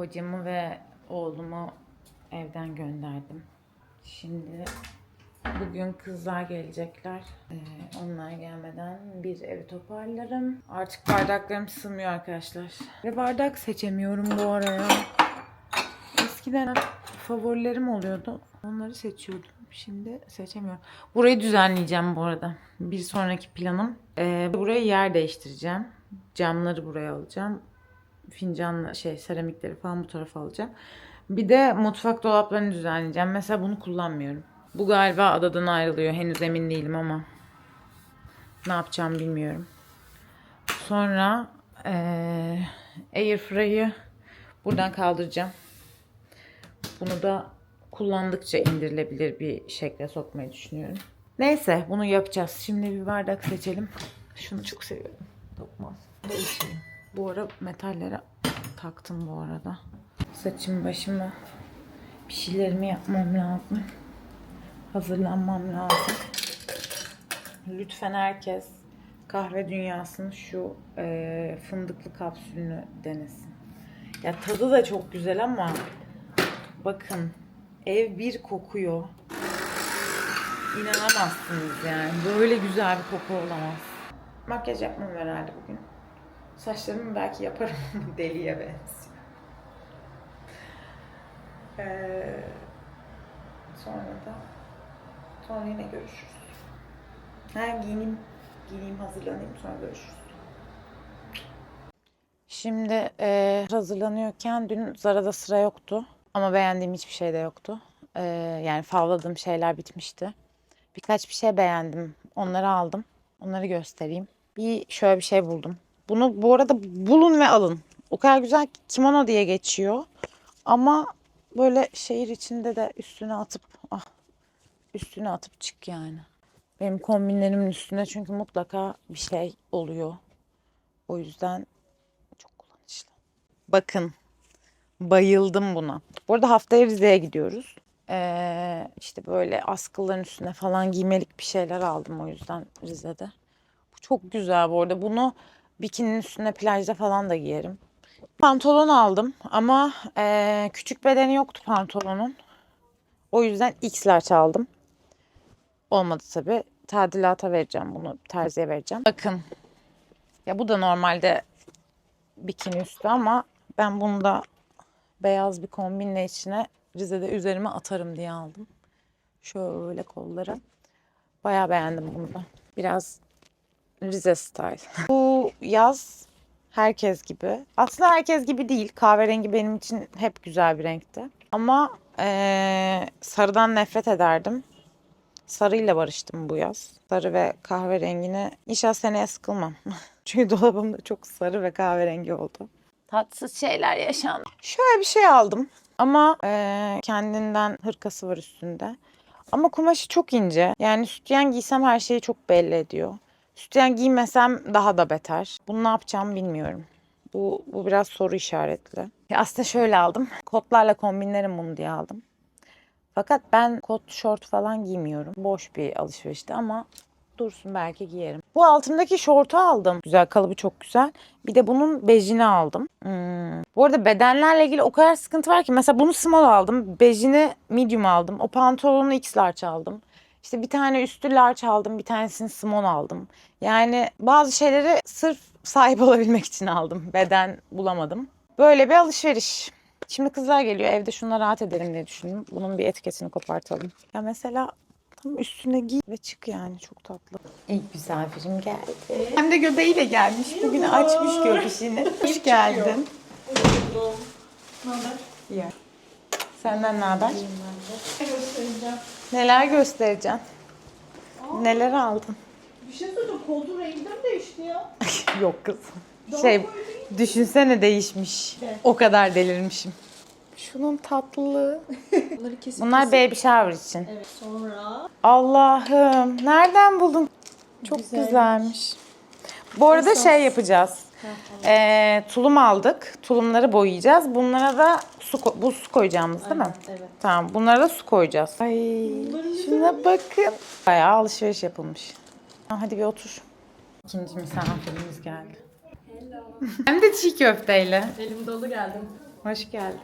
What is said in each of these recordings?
Kocamı ve oğlumu evden gönderdim. Şimdi bugün kızlar gelecekler. Ee, onlar gelmeden bir evi toparlarım. Artık bardaklarım sığmıyor arkadaşlar. Ve bardak seçemiyorum bu araya. Eskiden favorilerim oluyordu. Onları seçiyordum. Şimdi seçemiyorum. Burayı düzenleyeceğim bu arada. Bir sonraki planım. Ee, buraya yer değiştireceğim. Camları buraya alacağım. Fincanla şey seramikleri falan bu tarafa alacağım. Bir de mutfak dolaplarını düzenleyeceğim. Mesela bunu kullanmıyorum. Bu galiba adadan ayrılıyor. Henüz emin değilim ama ne yapacağım bilmiyorum. Sonra eee Airfryer'ı buradan kaldıracağım. Bunu da kullandıkça indirilebilir bir şekle sokmayı düşünüyorum. Neyse bunu yapacağız. Şimdi bir bardak seçelim. Şunu çok seviyorum. Dokmaz. Değişeyim. Bu ara metallere taktım bu arada. Saçım başımı bir şeylerimi yapmam lazım. Hazırlanmam lazım. Lütfen herkes kahve dünyasının şu e, fındıklı kapsülünü denesin. Ya tadı da çok güzel ama bakın ev bir kokuyor. İnanamazsınız yani. Böyle güzel bir koku olamaz. Makyaj yapmam herhalde bugün. Saçlarımı belki yaparım. Deliye benziyor. Ee, sonra da sonra yine görüşürüz. Ha giyineyim, giyineyim hazırlanayım sonra görüşürüz. Şimdi e, hazırlanıyorken dün Zara'da sıra yoktu. Ama beğendiğim hiçbir şey de yoktu. E, yani favladığım şeyler bitmişti. Birkaç bir şey beğendim. Onları aldım. Onları göstereyim. Bir şöyle bir şey buldum. Bunu bu arada bulun ve alın. O kadar güzel ki kimono diye geçiyor. Ama böyle şehir içinde de üstüne atıp ah üstüne atıp çık yani. Benim kombinlerimin üstüne çünkü mutlaka bir şey oluyor. O yüzden çok kullanışlı. Bakın bayıldım buna. Bu arada haftaya Rize'ye gidiyoruz. Ee, işte böyle askıların üstüne falan giymelik bir şeyler aldım o yüzden Rize'de. Bu çok güzel bu arada. Bunu bikininin üstüne plajda falan da giyerim. Pantolon aldım ama eee, küçük bedeni yoktu pantolonun. O yüzden X large aldım. Olmadı tabi. Tadilata vereceğim bunu. Terziye vereceğim. Bakın. Ya bu da normalde bikini üstü ama ben bunu da beyaz bir kombinle içine Rize'de üzerime atarım diye aldım. Şöyle kolları. Bayağı beğendim bunu da. Biraz Rize style. Bu yaz herkes gibi. Aslında herkes gibi değil. Kahverengi benim için hep güzel bir renkti. Ama eee, sarıdan nefret ederdim. Sarıyla barıştım bu yaz. Sarı ve kahverengine inşallah seneye sıkılmam. Çünkü dolabımda çok sarı ve kahverengi oldu. Tatsız şeyler yaşandı. Şöyle bir şey aldım. Ama eee, kendinden hırkası var üstünde. Ama kumaşı çok ince. Yani sütyen giysem her şeyi çok belli ediyor. Sütyen giymesem daha da beter. Bunu ne yapacağım bilmiyorum. Bu, bu biraz soru işaretli. Ya aslında şöyle aldım. Kotlarla kombinlerim bunu diye aldım. Fakat ben kot, şort falan giymiyorum. Boş bir alışverişti ama dursun belki giyerim. Bu altımdaki şortu aldım. Güzel kalıbı çok güzel. Bir de bunun bejini aldım. Hmm. Bu arada bedenlerle ilgili o kadar sıkıntı var ki. Mesela bunu small aldım. Bejini medium aldım. O pantolonu x large aldım. İşte bir tane üstü large aldım. Bir tanesini small aldım. Yani bazı şeyleri sırf sahip olabilmek için aldım. Beden bulamadım. Böyle bir alışveriş. Şimdi kızlar geliyor. Evde şunla rahat edelim diye düşündüm. Bunun bir etiketini kopartalım. Ya mesela tam üstüne giy ve çık yani. Çok tatlı. İlk misafirim geldi. Hem de göbeğiyle gelmiş. Bugün açmış göbüşünü. Hoş geldin. İyi. Senden ne haber? Göstereceğim. Neler göstereceksin? Neler aldın? Bir şey söyleyeceğim. Koltuğun rengi de mi değişti ya? Yok kız. Daha Şey düşünsene değişmiş. Evet. O kadar delirmişim. Şunun tatlılığı. Bunları kesip Bunlar kesip- baby shower için. Evet sonra Allah'ım nereden buldun? Çok Güzelmiş. güzelmiş. Bu arada Esas. şey yapacağız. Ee, tulum aldık. Tulumları boyayacağız. Bunlara da su, bu su koyacağımız değil mi? Evet. Tamam bunlara da su koyacağız. Ay şuna bakın. Bayağı alışveriş yapılmış. Ha, Hadi bir otur. İkinci misafirimiz geldi. Hem de çiğ köfteyle. Elim dolu geldim. Hoş geldin.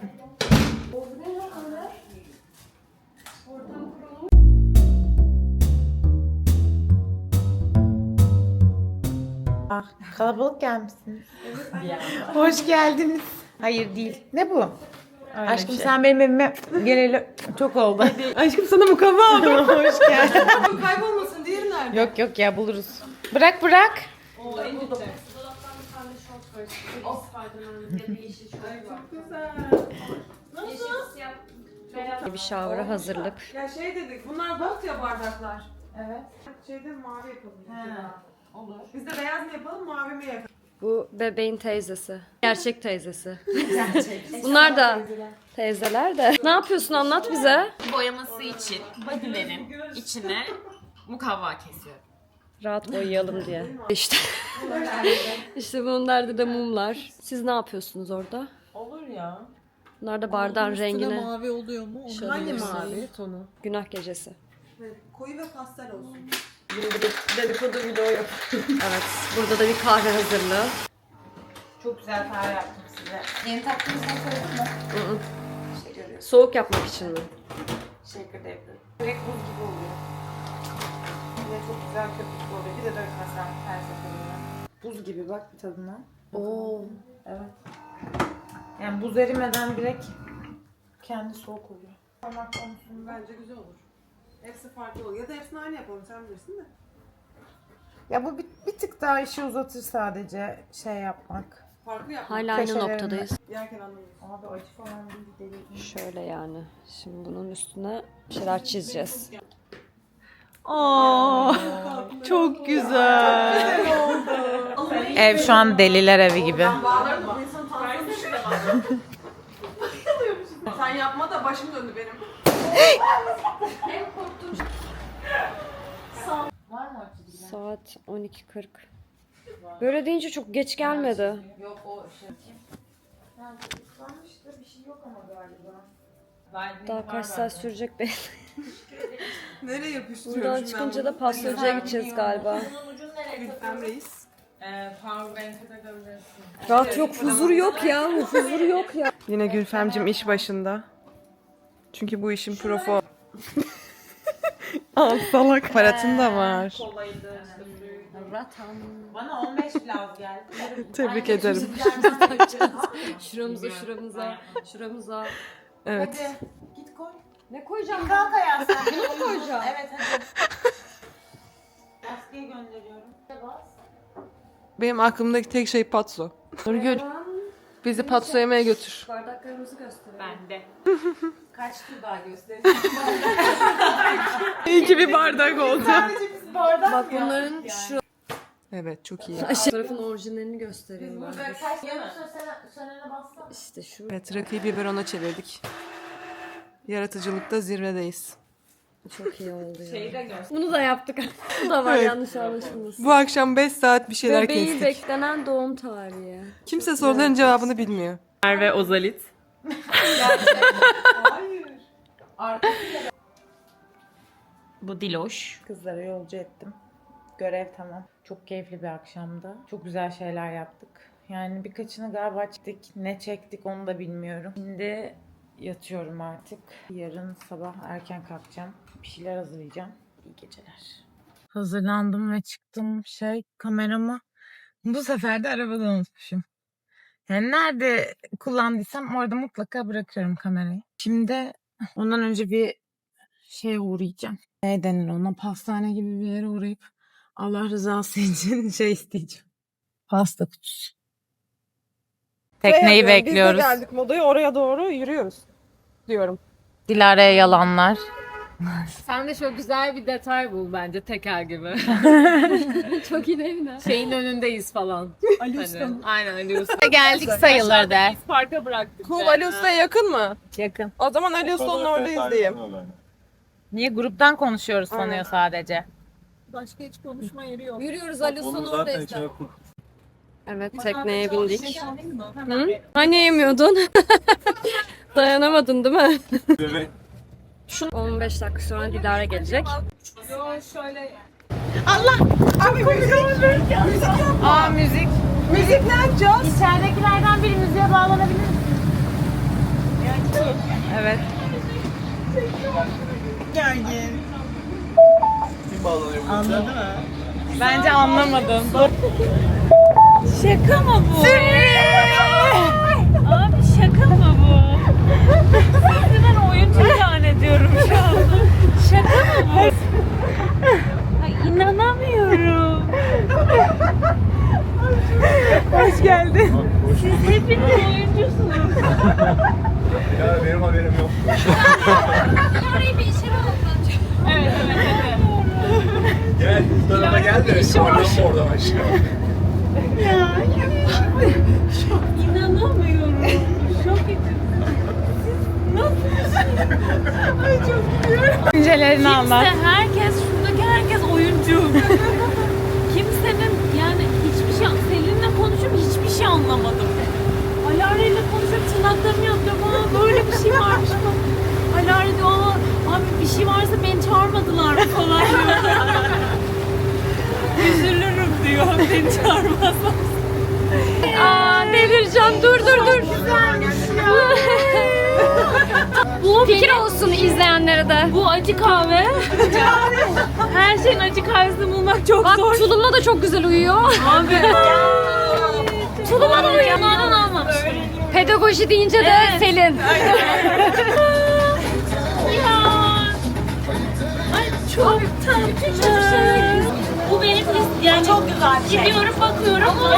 Ah, kalabalık gelmişsiniz. Hoş geldiniz. Hayır değil. Ne bu? Aşkım sen benim evime geleli çok oldu. Aşkım sana mukavva aldım. Hoş geldin. Kaybolmasın diğeri nerede? yok yok ya buluruz. Bırak bırak. Bir şavra hazırlık. Ya şey dedik bunlar gold ya bardaklar. Evet. Şeyde mavi yapalım. Olur. Biz de beyaz mı yapalım mavi mi yapalım? Bu bebeğin teyzesi. Gerçek teyzesi. Bunlar da teyzeler de. Ne yapıyorsun anlat bize. boyaması için bodylerin içine mukavva kesiyorum. Rahat boyayalım diye. İşte. işte derdi de mumlar. Siz ne yapıyorsunuz orada? Olur ya. Bunlar da bardağın rengine. mavi oluyor mu? Hangi mavi tonu? Günah gecesi. Koyu ve pastel olsun. Dedikodu video yok. Evet. Burada da bir kahve hazırlığı. Çok güzel kahve yaptım size. Yeni taktığınızdan söyledin mi? Şey görüyorsun. Soğuk yapmak için mi? Shaker de yapıyorum. Direkt buz gibi oluyor. Bir de çok güzel köpüklü oluyor. Bir de dökmesen her seferinde. Buz gibi bak bir tadına. Oo. Evet. Yani buz erimeden direkt kendi soğuk oluyor. Parmak konusunu bence güzel olur. Hepsi farklı olur. Ya da hepsini aynı yapalım sen bilirsin de. Ya bu bir, bir tık daha işi uzatır sadece şey yapmak. Farklı yap. Hala aynı Köşelerinde. noktadayız. Yerken anlamayız. Abi acı falan değil deli. Şöyle yani. Şimdi bunun üstüne bir şeyler çizeceğiz. Aa, çok güzel. Ev şu an deliler evi gibi. Bağlarım bu insanın tansiyonu düşüyor. Sen yapma da başım döndü benim. Saat 12.40. Böyle deyince çok geç gelmedi. Yok o şey. Yani ıslanmıştı bir şey yok ama galiba. Daha kaç saat sürecek be. Nereye yapıştırıyorum Buradan çıkınca da pastörcüye gideceğiz galiba. bunu? Gülfem Reis. Rahat yok, huzur yok ya. Huzur yok ya. Yine Gülfemcim iş başında. Çünkü bu işin profu. Al salak. Paratın da var. Bana 15 plaz geldi. Tebrik ederim. Şuramıza, şuramıza, şuramıza. Evet. Git koy. Ne koyacağım? Kanka ya sen. Bunu mu koyacağım? Evet hadi. Askıya gönderiyorum. Benim aklımdaki tek şey patso. Nurgül. Bizi patso yemeye götür. Bardaklarımızı gösterelim. Bende. Kaç tur daha göstereyim. İyi ki bir bardak oldu. Bak bunların şu Evet çok iyi. tarafın orijinalini göstereyim ben. Kaç yanı sönene bassana. İşte şu. Evet rakıyı biberona çevirdik. Yaratıcılıkta zirvedeyiz. Çok iyi oldu ya. Bunu da yaptık. Bu da var Evet. yanlış anlaşılmasın. Bu akşam 5 saat bir şeyler Bebeği kestik. beklenen doğum tarihi. Kimse soruların cevabını bilmiyor. Merve Ozalit. Bu Diloş. Kızlara yolcu ettim. Görev tamam. Çok keyifli bir akşamdı. Çok güzel şeyler yaptık. Yani birkaçını galiba çektik. Ne çektik onu da bilmiyorum. Şimdi yatıyorum artık. Yarın sabah erken kalkacağım. Bir şeyler hazırlayacağım. İyi geceler. Hazırlandım ve çıktım. Şey kameramı bu sefer de arabada unutmuşum. Yani nerede kullandıysam orada mutlaka bırakıyorum kamerayı. Şimdi ondan önce bir şeye uğrayacağım. Ne denir ona? Pastane gibi bir yere uğrayıp Allah rızası için şey isteyeceğim. Pasta kutusu. Tekneyi bekliyoruz. Biz de geldik modaya oraya doğru yürüyoruz. Diyorum. Dilara'ya yalanlar. Sen de çok güzel bir detay bul bence teker gibi. Çok iyi değil mi? Şeyin önündeyiz falan. Ali Usta'nın. Aynen Ali Usta. Geldik sayılır de. Biz parka bıraktık. Kul Ali Usta'ya yakın mı? Yakın. O zaman Ali Usta'nın oradayız diyeyim. Niye gruptan konuşuyoruz sanıyor sadece. Başka hiç konuşma yeri yok. Yürüyoruz Ali Usta'nın oradayız. Evet tekneye bindik. Hı? Hani yemiyordun? Dayanamadın değil mi? Evet. 15 dakika sonra Dilara gelecek. Yo şöyle. Aa müzik. Müzik ne yapacağız? İçeridekilerden biri müziğe bağlanabilir mi? Evet. Gergin. Kim bağlanıyor bu Anladın mı? Bence anlamadım. Şaka mı bu? Abi şaka mı bu? Sizi ben oyuncu ilan ediyorum şu anda. Şaka mı bu? Ay inanamıyorum. Hoş geldin. Siz hepiniz oyuncusunuz. Ya benim haberim yok. Evet evet evet. Gel bu tarafa gel de. Oradan oradan aşağı. İnanamıyorum. Şok edici. Düşüncelerini anlat. Kimse, herkes, şuradaki herkes oyuncu. Kimsenin yani hiçbir şey, Selin'le konuşup hiçbir şey anlamadım. Alare'yle konuşup tırnaklarımı yapıyorum. Aa böyle bir şey varmış mı? Alare diyor, aa abi bir şey varsa beni çağırmadılar mı falan diyor. Üzülürüm diyor, beni çağırmazlar. Aa delireceğim. Dur. Bu fikir olsun izleyenlere de. Bu acı kahve. Her şeyin acı kahvesini bulmak çok Bak zor. tulumla da çok güzel uyuyor. Abi. Tulumla da uyuyor. Yanağından almamış. Pedagoji deyince de Evet. Selin. Ya. Ay çok tatlı. Bu benim is- yani çok güzel bir şey. Gidiyorum bakıyorum. Ama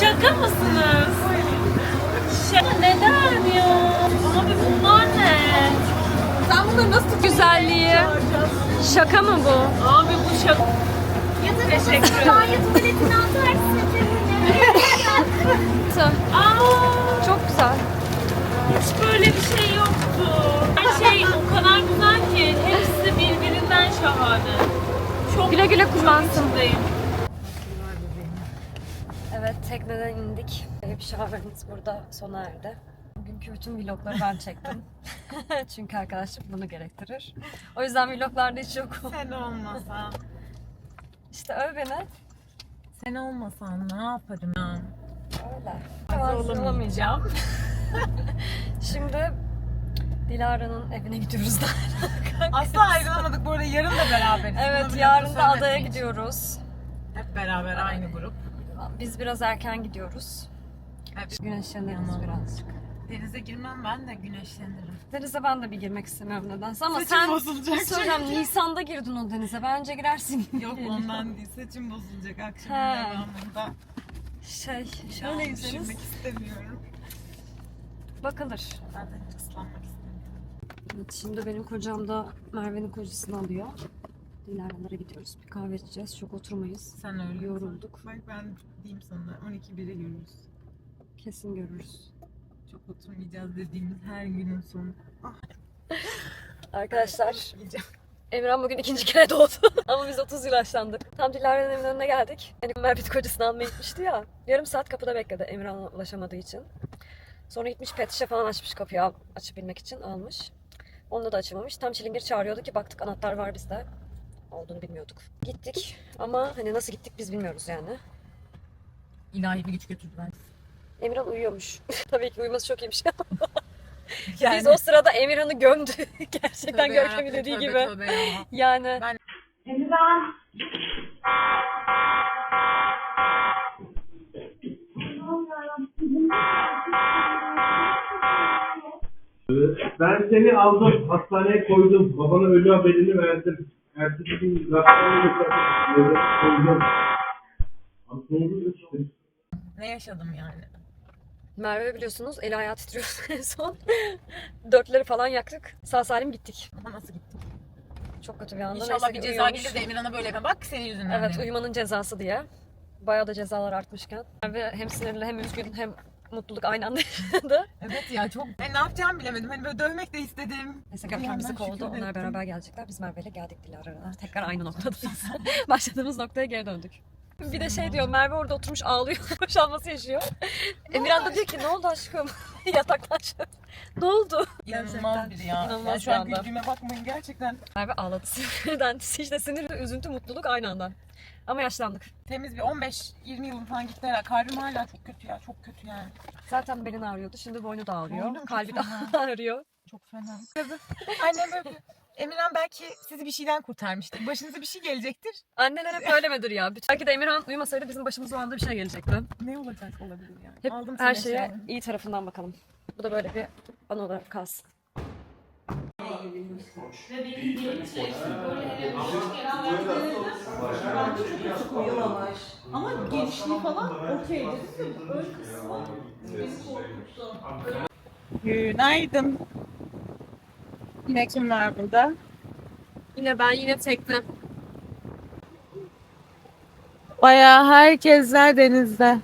Şaka mısınız? Bunları nasıl Güzelliği. Şaka mı bu? Abi bu şaka. Teşekkür ederim. Aa, Çok güzel. hiç böyle bir şey yoktu. Her şey o kadar güzel ki hepsi birbirinden şahane. Çok Güle güle kullansın. Evet tekneden indik. Hep şahabemiz burada sona erdi. Bugünkü bütün vlogları ben çektim. Çünkü arkadaşlık bunu gerektirir. O yüzden vloglarda hiç yok. Sen olmasan. İşte öv beni. Sen olmasan ne yaparım ya? Öyle. Hazır olamayacağım. Şimdi Dilara'nın evine gidiyoruz da. Asla ayrılamadık bu arada yarın da beraberiz. evet Bunu yarın da adaya söylemedik. gidiyoruz. Hep beraber aynı grup. Biz biraz erken gidiyoruz. Güneşleniriz Tamam. birazcık. Denize girmem ben de güneşlenirim. Denize ben de bir girmek istemiyorum nedense ama Saçım sen bozulacak söyleyeceğim Nisan'da girdin o denize. Bence girersin. Yok ondan değil saçım bozulacak akşam Ha. devamında. Şey, şöyle Şöyle yüzeriz. düşünmek istemiyorum. Bakılır. Zaten ıslanmak istemiyorum. Evet, şimdi benim kocam da Merve'nin kocasını alıyor. Dilara'lara gidiyoruz. Bir kahve içeceğiz. Çok oturmayız. Sen öyle. Yorulduk. Bak ben diyeyim sana 12 biri görürüz. Kesin görürüz. Çok oturmayacağız dediğimiz her günün sonu. Arkadaşlar Yiyeceğim. Emirhan bugün ikinci kere doğdu. Ama biz 30 yıl yaşlandık. Tam Dilara'nın evinin önüne geldik. Yani Merve kocasını almaya gitmişti ya. Yarım saat kapıda bekledi Emirhan'a ulaşamadığı için. Sonra gitmiş pet şişe falan açmış kapıyı al- açabilmek için almış. Onunla da açamamış. Tam çilingir çağırıyordu ki baktık anahtar var bizde. Olduğunu bilmiyorduk. Gittik ama hani nasıl gittik biz bilmiyoruz yani. İlahi bir güç götürdü ben. Emirhan uyuyormuş. Tabii ki uyuması çok iyiymiş. Yani, Biz o sırada Emirhan'ı gömdü. Gerçekten Tövbe Görkem'in dediği tövbe gibi. tövbe ya. Yani Ben- Ben seni aldım, hastaneye koydum. Babana ölü haberini verdim. Ertesi gün hastaneye götürdüm. Koydum. Ne yaşadım yani? Merve biliyorsunuz eli ayağı titriyor en son. Dörtleri falan yaktık. Sağ salim gittik. Ama nasıl gittim? Çok kötü bir anda. İnşallah Neyse bir ki ceza uyuyormuş. gelir de Emirhan'a böyle yapayım. Bak senin yüzünden. Evet derim. uyumanın cezası diye. Bayağı da cezalar artmışken. Merve hem sinirli hem üzgün hem mutluluk aynı anda yaşadı. Evet ya çok. Ben ne yapacağımı bilemedim. Hani böyle dövmek de istedim. Neyse yandan bizi kovdu. Onlar ettim. beraber gelecekler. Biz Merve'yle geldik Dilara'ya. Tekrar aynı noktadayız. Başladığımız noktaya geri döndük. Bir de şey diyor Merve orada oturmuş ağlıyor. Boşanması yaşıyor. Emirhan da diyor ki ne oldu aşkım? Yataktan Ne oldu? İnanılmaz biri ya. İnanılmaz Yani şu an bir anda. güldüğüme bakmayın gerçekten. Merve ağladı sinirden. İşte sinir, üzüntü, mutluluk aynı anda. Ama yaşlandık. Temiz bir 15-20 yılım falan gitti herhalde. Kalbim hala çok kötü ya. Çok kötü yani. Zaten belin ağrıyordu. Şimdi boynu da ağrıyor. Boynum çok Kalbi de ağrıyor. Çok fena. Annem böyle Emirhan belki sizi bir şeyden kurtarmıştır. Başınıza bir şey gelecektir. Anneler hep öyle midir ya? Belki de Emirhan uyumasaydı bizim başımıza o anda bir şey gelecekti. Ne olacak olabilir yani. Hep Aldım her şeye eşyalarını. iyi tarafından bakalım. Bu da böyle bir bana olarak kalsın. Ama genişliği falan okey ön kısmı Günaydın. Yine kim var burada? Yine ben yine tekne. Bayağı herkesler denizde.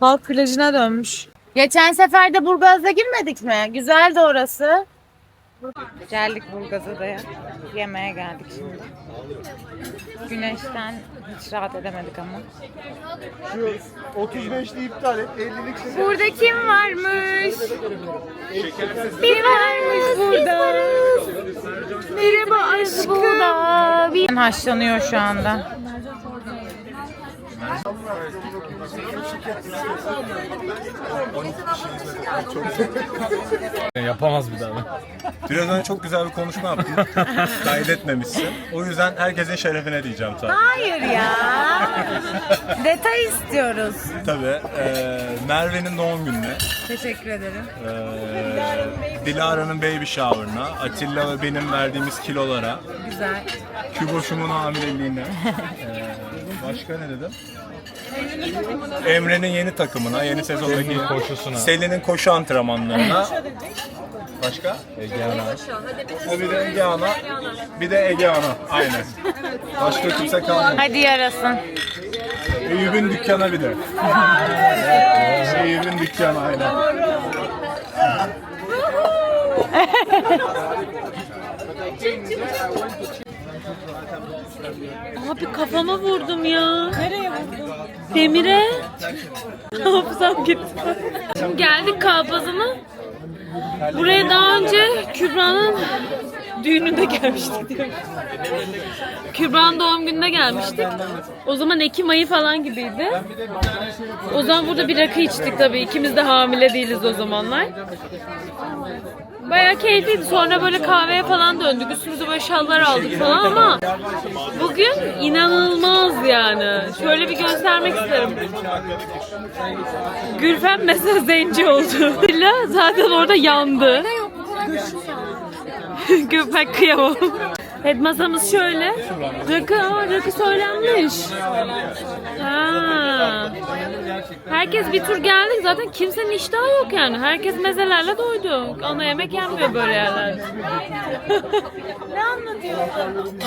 Halk plajına dönmüş. Geçen sefer de Burgaz'a girmedik mi? Güzeldi orası. Geldik Burgaz'a da ya. Yemeğe geldik şimdi. Güneşten hiç rahat edemedik ama. Şu 35'li iptal et. 50'lik size. Burada kim varmış? Biri varmış burada. Merhaba aşkım. Bir haşlanıyor şu anda. Yapamaz bir daha. Biraz önce çok güzel bir konuşma yaptın. Kaydetmemişsin. O yüzden herkesin şerefine diyeceğim tabii. Hayır ya. Detay istiyoruz. Tabii. eee, Merve'nin doğum gününe, Teşekkür ederim. eee, Dilara'nın baby shower'ına, Atilla ve benim verdiğimiz kilolara, Güzel. Küboş'umun hamileliğine, eee, başka ne dedim? Emre'nin yeni takımına, yeni sezondaki koşusuna, Selin'in koşu antrenmanlarına. Başka? Egeana. Bir de Egeana. Bir de Egeana. Aynen. Başka kimse kalmadı. Hadi yarasın. Eyüp'ün dükkana bir de. Eyüp'ün dükkanı aynen. Abi kafama vurdum ya. Nereye vurdun? Demire. Hafızam gitti. Şimdi geldik Kalpazan'a. Buraya daha önce Kübra'nın düğününde gelmiştik diyorum. Kübra'nın doğum gününe gelmiştik. O zaman Ekim ayı falan gibiydi. O zaman burada bir rakı içtik tabii. İkimiz de hamile değiliz o zamanlar. Bayağı keyifliydi. Sonra böyle kahveye falan döndük. Üstümüze böyle şallar aldık falan ama bugün inanılmaz yani. Şöyle bir göstermek isterim. Gülfem mesela zenci oldu. Dila zaten orada yandı. Göbek kıyamam. Evet masamız şöyle. Rakı, aa, rakı söylenmiş. Ha. Herkes bir tur geldik zaten kimsenin iştahı yok yani. Herkes mezelerle doydu. Ana yemek yenmiyor böyle yerlerde. ne anlatıyor?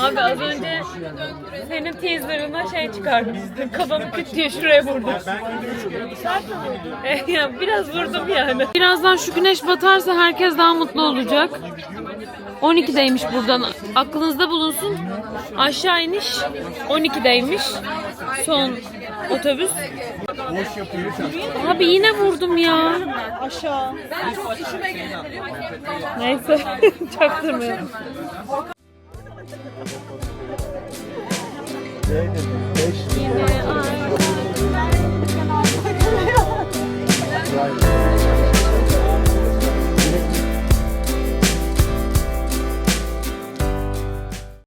Abi az önce senin teaserına şey çıkardım. Kafamı küt diye şuraya vurdum. Eh, ya biraz vurdum yani. Birazdan şu güneş batarsa herkes daha mutlu olacak. 12'deymiş buradan. Aklınızda bulunsun. Aşağı iniş 12'deymiş. Son otobüs. Abi yine vurdum ya. Aşağı. Neyse. Çaktırmıyorum. Yine aynı.